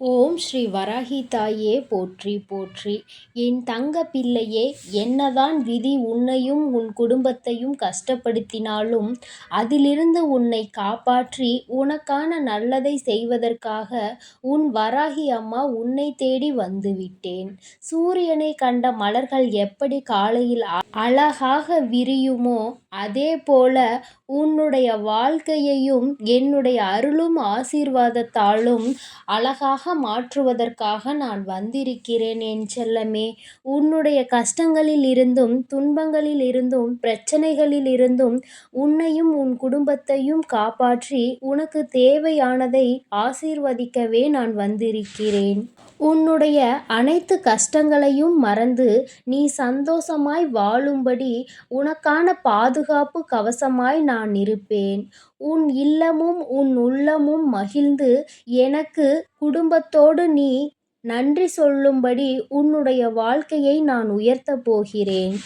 ஓம் ஸ்ரீ வராகி தாயே போற்றி போற்றி. என் தங்க பிள்ளையே என்னதான் விதி உன்னையும் உன் குடும்பத்தையும் கஷ்டப்படுத்தினாலும் அதிலிருந்து உன்னை காப்பாற்றி உனக்கான நல்லதை செய்வதற்காக உன் வராகி அம்மா உன்னை தேடி வந்துவிட்டேன். சூரியனை கண்ட மலர்கள் எப்படி காலையில் அழகாக விரியுமோ அதே போல உன்னுடைய வாழ்க்கையையும் என்னுடைய அருளும் ஆசீர்வாதத்தாலும் அழகாக மாற்றுவதற்காக நான் வந்திருக்கிறேன் என் செல்லமே. உன்னுடைய கஷ்டங்களில் இருந்தும் துன்பங்களில் இருந்தும் பிரச்சனைகளில் இருந்தும் உன்னையும் உன் குடும்பத்தையும் காப்பாற்றி உனக்கு தேவையானதை ஆசீர்வதிக்கவே நான் வந்திருக்கிறேன். உன்னுடைய அனைத்து கஷ்டங்களையும் மறந்து நீ சந்தோஷமாய் வாழும்படி உனக்கான பாதுகாப்பு கவசமாய் நான் நான் இருப்பேன். உன் இல்லமும் உன் உள்ளமும் மகிழ்ந்து எனக்கு குடும்பத்தோடு நீ நன்றி சொல்லும்படி உன்னுடைய வாழ்க்கையை நான் உயர்த்தப் போகிறேன்.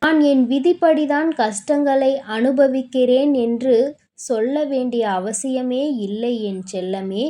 நான் என் விதிப்படிதான் கஷ்டங்களை அனுபவிக்கிறேன் என்று சொல்ல வேண்டிய அவசியமே இல்லை என் செல்லமே.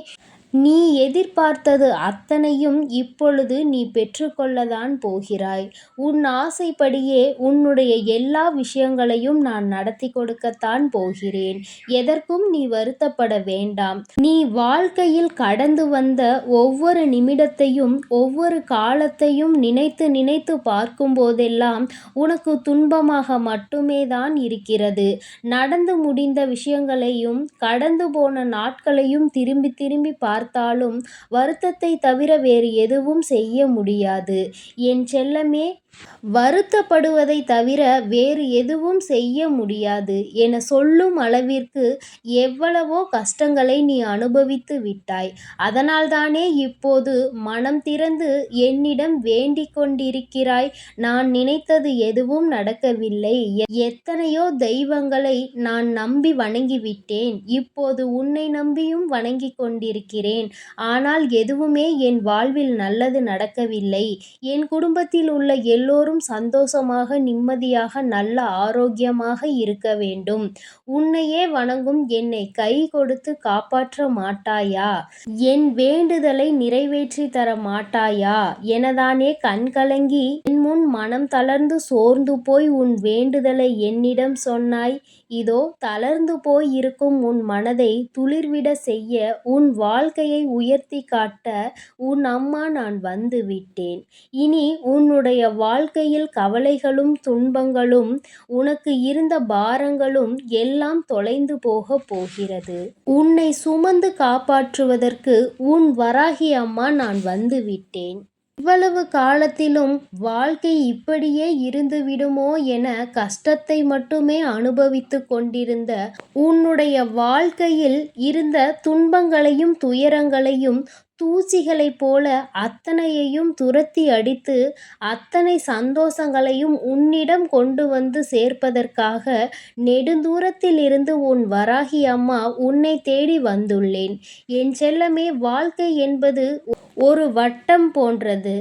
நீ எதிர்பார்த்தது அத்தனையும் இப்பொழுது நீ பெற்றுக்கொள்ளதான் போகிறாய். உன் ஆசைப்படியே உன்னுடைய எல்லா விஷயங்களையும் நான் நடத்தி கொடுக்கத்தான் போகிறேன். எதற்கும் நீ வருத்தப்பட வேண்டாம். நீ வாழ்க்கையில் கடந்து வந்த ஒவ்வொரு நிமிடத்தையும் ஒவ்வொரு காலத்தையும் நினைத்து நினைத்து பார்க்கும் போதெல்லாம் உனக்கு துன்பமாக மட்டுமே தான் இருக்கிறது. நடந்து முடிந்த விஷயங்களையும் கடந்து போன நாட்களையும் திரும்பி திரும்பி பார்த்து பார்த்தாலும் வருத்தத்தை தவிர வேறு எதுவும் செய்ய முடியாது. என் செல்லமே வருத்தப்படுவதை தவிர வேறு எதுவும் செய்ய முடியாது என சொல்லும் அளவிற்கு எவ்வளவோ கஷ்டங்களை நீ அனுபவித்து விட்டாய். அதனால்தானே இப்போது மனம் திறந்து என்னிடம் வேண்டிக் கொண்டிருக்கிறாய். நான் நினைத்தது எதுவும் நடக்கவில்லை. எத்தனையோ தெய்வங்களை நான் நம்பி வணங்கிவிட்டேன். இப்போது உன்னை நம்பியும் வணங்கி கொண்டிருக்கிறேன். ஆனால் எதுவுமே என் வாழ்வில் நல்லது நடக்கவில்லை. என் குடும்பத்தில் உள்ள எல் எல்லோரும் சந்தோஷமாக நிம்மதியாக நல்ல ஆரோக்கியமாக இருக்க வேண்டும். உன்னையே வணங்கும் என்னை கை கொடுத்து காப்பாற்ற மாட்டாயா? என் வேண்டுதலை நிறைவேற்றி தர மாட்டாயா? எனதானே கண்கலங்கி என் முன் மனம் தளர்ந்து சோர்ந்து போய் உன் வேண்டுதலை என்னிடம் சொன்னாய். இதோ தளர்ந்து போய் இருக்கும் உன் மனதை துளிர்விட செய்ய உன் வாழ்க்கையை உயர்த்தி காட்ட உன் அம்மா நான் வந்து விட்டேன். இனி உன்னுடைய வா வாழ்க்கையில் கவலைகளும் துன்பங்களும் உனக்கு இருந்த பாரங்களும் எல்லாம் தொலைந்து போக போகிறது. உன்னை சுமந்து காப்பாற்றுவதற்கு உன் வராகி அம்மா நான் வந்துவிட்டேன் இவ்வளவு காலத்திலும் வாழ்க்கை இப்படியே இருந்துவிடுமோ என கஷ்டத்தை மட்டுமே அனுபவித்து கொண்டிருந்த உன்னுடைய வாழ்க்கையில் இருந்த துன்பங்களையும் துயரங்களையும் தூசிகளைப் போல அத்தனையையும் துரத்தி அடித்து அத்தனை சந்தோஷங்களையும் உன்னிடம் கொண்டு வந்து சேர்ப்பதற்காக நெடுந்தூரத்தில் இருந்து உன் வராகி அம்மா உன்னை தேடி வந்துள்ளேன். என் செல்லமே வாழ்க்கை என்பது ஒரு வட்டம் போன்றது.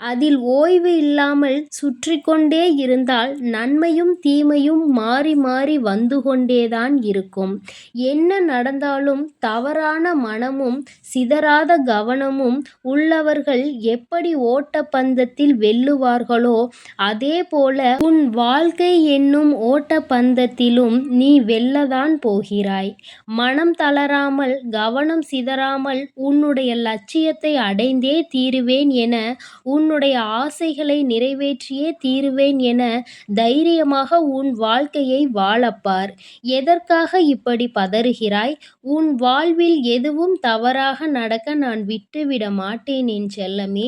அதில் ஓய்வு இல்லாமல் சுற்றி கொண்டே இருந்தால் நன்மையும் தீமையும் மாறி மாறி வந்து கொண்டேதான் இருக்கும். என்ன நடந்தாலும் தவறான மனமும் சிதறாத கவனமும் உள்ளவர்கள் எப்படி ஓட்டப்பந்தத்தில் வெல்லுவார்களோ அதே போல உன் வாழ்க்கை என்னும் ஓட்டப்பந்தத்திலும் நீ வெல்லதான் போகிறாய். மனம் தளராமல் கவனம் சிதறாமல் உன்னுடைய லட்சியத்தை அடைந்தே தீருவேன் என உன் உன்னுடைய ஆசைகளை நிறைவேற்றியே தீருவேன் என தைரியமாக உன் வாழ்க்கையை வாழப்பார். எதற்காக இப்படி பதறுகிறாய்? உன் வாழ்வில் எதுவும் தவறாக நடக்க நான் விட்டுவிட மாட்டேன் என் செல்லமே.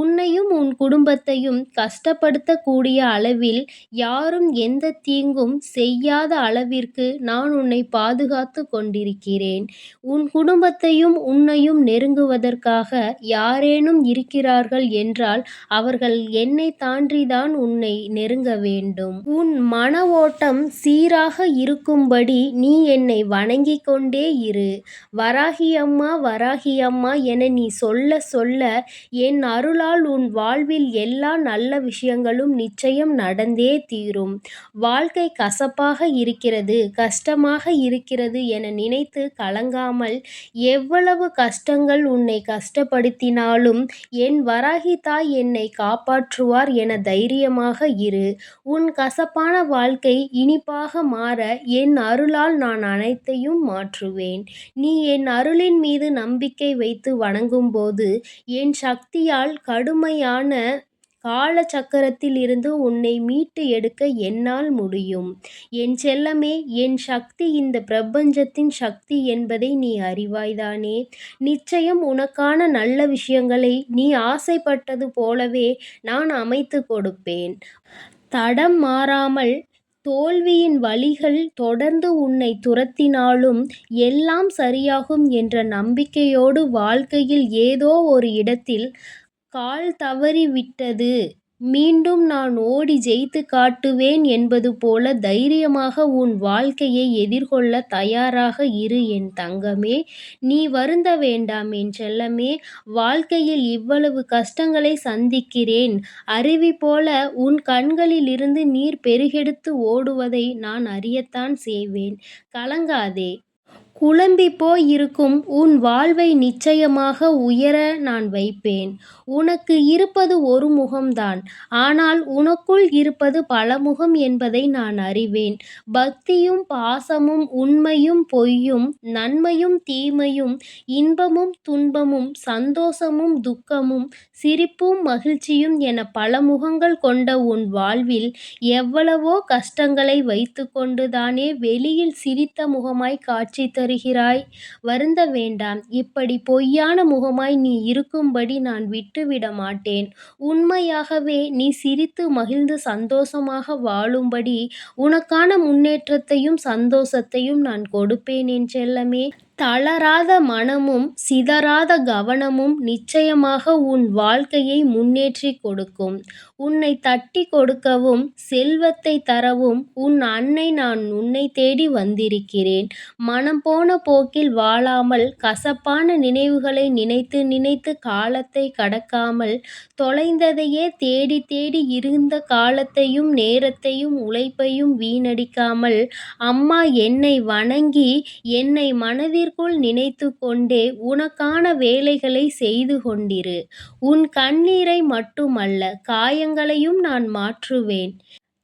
உன்னையும் உன் குடும்பத்தையும் கஷ்டப்படுத்தக்கூடிய அளவில் யாரும் எந்த தீங்கும் செய்யாத அளவிற்கு நான் உன்னை பாதுகாத்து கொண்டிருக்கிறேன். உன் குடும்பத்தையும் உன்னையும் நெருங்குவதற்காக யாரேனும் இருக்கிறார்கள் என்றால் என்றால் அவர்கள் என்னை தாண்டிதான் உன்னை நெருங்க வேண்டும். உன் மன ஓட்டம் சீராக இருக்கும்படி நீ என்னை வணங்கிக் கொண்டே இரு. வராகியம்மா வராகியம்மா என நீ சொல்ல சொல்ல என் அருளால் உன் வாழ்வில் எல்லா நல்ல விஷயங்களும் நிச்சயம் நடந்தே தீரும். வாழ்க்கை கசப்பாக இருக்கிறது கஷ்டமாக இருக்கிறது என நினைத்து கலங்காமல் எவ்வளவு கஷ்டங்கள் உன்னை கஷ்டப்படுத்தினாலும் என் வராகி தாய் என்னை காப்பாற்றுவார் என தைரியமாக இரு. உன் கசப்பான வாழ்க்கை இனிப்பாக மாற என் அருளால் நான் அனைத்தையும் மாற்றுவேன். நீ என் அருளின் மீது நம்பிக்கை வைத்து வணங்கும்போது என் சக்தியால் கடுமையான கால சக்கரத்தில் இருந்து உன்னை மீட்டு எடுக்க என்னால் முடியும். என் செல்லமே என் சக்தி இந்த பிரபஞ்சத்தின் சக்தி என்பதை நீ அறிவாய்தானே நிச்சயம் உனக்கான நல்ல விஷயங்களை நீ ஆசைப்பட்டது போலவே நான் அமைத்து கொடுப்பேன். தடம் மாறாமல் தோல்வியின் வழிகள் தொடர்ந்து உன்னை துரத்தினாலும் எல்லாம் சரியாகும் என்ற நம்பிக்கையோடு வாழ்க்கையில் ஏதோ ஒரு இடத்தில் கால் தவறி விட்டது மீண்டும் நான் ஓடி ஜெயித்துக் காட்டுவேன் என்பது போல தைரியமாக உன் வாழ்க்கையை எதிர்கொள்ளத் தயாராக இரு என் தங்கமே. நீ வருந்த வேண்டாம் என் செல்லமே. வாழ்க்கையில் இவ்வளவு கஷ்டங்களைச் சந்திக்கிறேன் அருவி போல உன் கண்களிலிருந்து நீர் பெருகெடுத்து ஓடுவதை நான் அறியத்தான் செய்வேன். கலங்காதே. குழம்பி போய் இருக்கும் உன் வாழ்வை நிச்சயமாக உயர நான் வைப்பேன். உனக்கு இருப்பது ஒரு முகம்தான். ஆனால் உனக்குள் இருப்பது பல முகம் என்பதை நான் அறிவேன். பக்தியும் பாசமும் உண்மையும் பொய்யும் நன்மையும் தீமையும் இன்பமும் துன்பமும் சந்தோஷமும் துக்கமும் சிரிப்பும் மகிழ்ச்சியும் என பல முகங்கள் கொண்ட உன் வாழ்வில் எவ்வளவோ கஷ்டங்களை வைத்துக் தானே வெளியில் சிரித்த முகமாய் காட்சி வருகிறாய் வருந்த வேண்டாம். இப்படி பொய்யான முகமாய் நீ இருக்கும்படி நான் விட்டுவிட மாட்டேன். உண்மையாகவே நீ சிரித்து மகிழ்ந்து சந்தோஷமாக வாழும்படி உனக்கான முன்னேற்றத்தையும் சந்தோஷத்தையும் நான் கொடுப்பேன் என் செல்லமே. தளராத மனமும் சிதறாத கவனமும் நிச்சயமாக உன் வாழ்க்கையை முன்னேற்றிக் கொடுக்கும். உன்னை தட்டி கொடுக்கவும் செல்வத்தை தரவும் உன் அன்னை நான் உன்னை தேடி வந்திருக்கிறேன். மனம் போன போக்கில் வாழாமல் கசப்பான நினைவுகளை நினைத்து நினைத்து காலத்தை கடக்காமல் தொலைந்ததையே தேடித் தேடி இருந்த காலத்தையும் நேரத்தையும் உழைப்பையும் வீணடிக்காமல் அம்மா என்னை வணங்கி என்னை மனதிற்குள் நினைத்து கொண்டே உனக்கான வேலைகளை செய்து கொண்டிரு. உன் கண்ணீரை மட்டுமல்ல எண்ணங்களையும் நான் மாற்றுவேன்.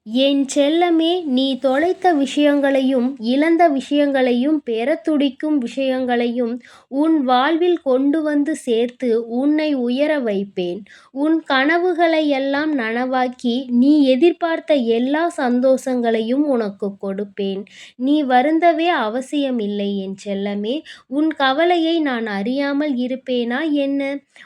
என் செல்லமே நீ தொலைத்த விஷயங்களையும் இழந்த விஷயங்களையும் பெற துடிக்கும் விஷயங்களையும் உன் வாழ்வில் கொண்டு வந்து சேர்த்து உன்னை உயர வைப்பேன். உன் கனவுகளை எல்லாம் நனவாக்கி நீ எதிர்பார்த்த எல்லா சந்தோஷங்களையும் உனக்கு கொடுப்பேன். நீ வருந்தவே அவசியமில்லை என் செல்லமே. உன் கவலையை நான் அறியாமல் இருப்பேனா என்ன.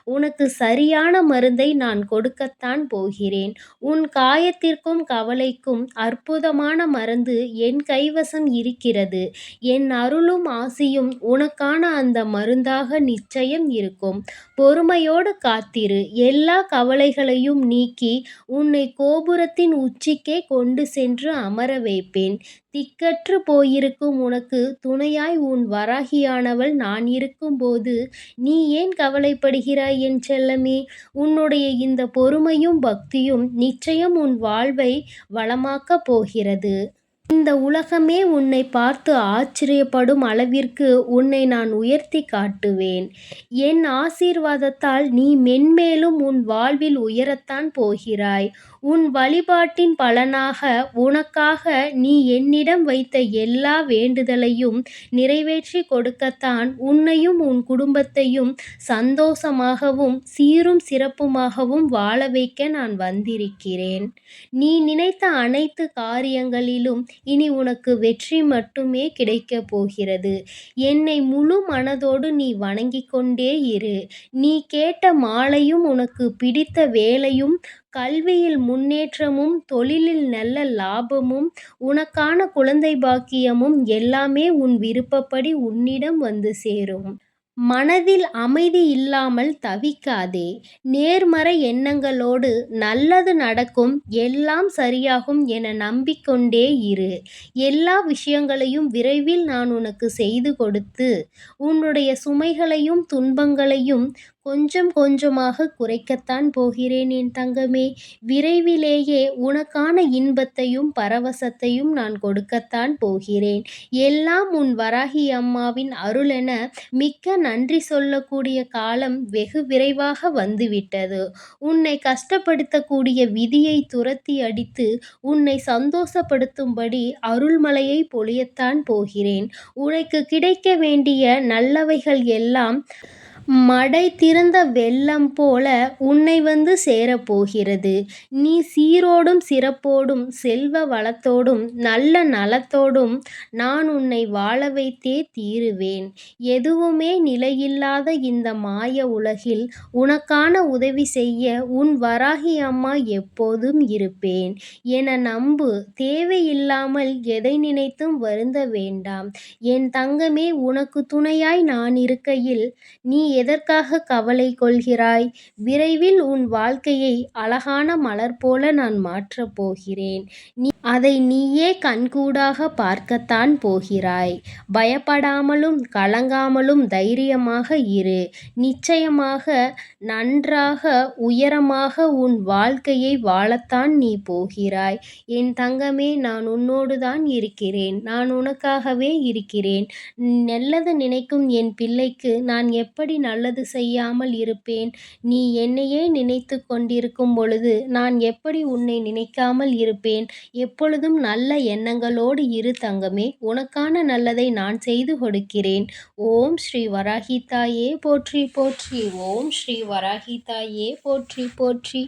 உனக்கு சரியான மருந்தை நான் கொடுக்கத்தான் போகிறேன். உன் காயத்திற்கும் கவலை வைக்கும் அற்புதமான மருந்து என் கைவசம் இருக்கிறது. என் அருளும் ஆசியும் உனக்கான அந்த மருந்தாக நிச்சயம் இருக்கும். பொறுமையோடு காத்திரு. எல்லா கவலைகளையும் நீக்கி உன்னை கோபுரத்தின் உச்சிக்கே கொண்டு சென்று அமர வைப்பேன். திக்கற்று போயிருக்கும் உனக்கு துணையாய் உன் வராகியானவள் நான் இருக்கும்போது நீ ஏன் கவலைப்படுகிறாய் என் செல்லமே. உன்னுடைய இந்த பொறுமையும் பக்தியும் நிச்சயம் உன் வாழ்வை வளமாக்கப் போகிறது. இந்த உலகமே உன்னை பார்த்து ஆச்சரியப்படும் அளவிற்கு உன்னை நான் உயர்த்தி காட்டுவேன். என் ஆசீர்வாதத்தால் நீ மென்மேலும் உன் வாழ்வில் உயரத்தான் போகிறாய். உன் வழிபாட்டின் பலனாக உனக்காக நீ என்னிடம் வைத்த எல்லா வேண்டுதலையும் நிறைவேற்றிக் கொடுக்கத்தான் உன்னையும் உன் குடும்பத்தையும் சந்தோஷமாகவும் சீரும் சிறப்புமாகவும் வாழ வைக்க நான் வந்திருக்கிறேன். நீ நினைத்த அனைத்து காரியங்களிலும் இனி உனக்கு வெற்றி மட்டுமே கிடைக்கப் போகிறது. என்னை முழு மனதோடு நீ வணங்கிக் கொண்டே இரு. நீ கேட்ட மாலையும் உனக்கு பிடித்த வேலையும் கல்வியில் முன்னேற்றமும் தொழிலில் நல்ல லாபமும் உனக்கான குழந்தை பாக்கியமும் எல்லாமே உன் விருப்பப்படி உன்னிடம் வந்து சேரும். மனதில் அமைதி இல்லாமல் தவிக்காதே. நேர்மறை எண்ணங்களோடு நல்லது நடக்கும் எல்லாம் சரியாகும் என நம்பிக்கொண்டே இரு. எல்லா விஷயங்களையும் விரைவில் நான் உனக்கு செய்து கொடுத்து உன்னுடைய சுமைகளையும் துன்பங்களையும் கொஞ்சம் கொஞ்சமாக குறைக்கத்தான் போகிறேன் என் தங்கமே. விரைவிலேயே உனக்கான இன்பத்தையும் பரவசத்தையும் நான் கொடுக்கத்தான் போகிறேன். எல்லாம் உன் வராகி அம்மாவின் அருளென மிக்க நன்றி சொல்லக்கூடிய காலம் வெகு விரைவாக வந்துவிட்டது. உன்னை கஷ்டப்படுத்தக்கூடிய விதியை துரத்தி அடித்து உன்னை சந்தோஷப்படுத்தும்படி அருள்மலையை பொழியத்தான் போகிறேன். உனக்கு கிடைக்க வேண்டிய நல்லவைகள் எல்லாம் மடை திறந்த வெள்ளம் போல உன்னை வந்து சேரப்போகிறது. நீ சீரோடும் சிறப்போடும் செல்வ வளத்தோடும் நல்ல நலத்தோடும் நான் உன்னை வாழ வைத்தே தீருவேன். எதுவுமே நிலையில்லாத இந்த மாய உலகில் உனக்கான உதவி செய்ய உன் வராகி அம்மா எப்போதும் இருப்பேன் என நம்பு. தேவையில்லாமல் எதை நினைத்தும் வருந்த வேண்டாம் என் தங்கமே. உனக்கு துணையாய் நான் இருக்கையில் நீ எதற்காகக் கவலை கொள்கிறாய். விரைவில் உன் வாழ்க்கையை அழகான மலர் போல நான் மாற்றப் போகிறேன். அதை நீயே கண்கூடாகப் பார்க்கத்தான் போகிறாய். பயப்படாமலும் கலங்காமலும் தைரியமாக இரு. நிச்சயமாக நன்றாக உயரமாக உன் வாழ்க்கையை வாழத்தான் நீ போகிறாய். என் தங்கமே நான் உன்னோடுதான் இருக்கிறேன். நான் உனக்காகவே இருக்கிறேன். நல்லது நினைக்கும் என் பிள்ளைக்கு நான் எப்படி நல்லது செய்யாமல் இருப்பேன். நீ என்னையே நினைத்துக் கொண்டிருக்கும் பொழுது நான் எப்படி உன்னை நினைக்காமல் இருப்பேன். எப்பொழுதும் நல்ல எண்ணங்களோடு இரு தங்கமே. உனக்கான நல்லதை நான் செய்து கொடுக்கிறேன். ஓம் ஸ்ரீ வராகிதாயே போற்றி போற்றி ஓம் ஸ்ரீ வராகி தாயே போற்றி போற்றி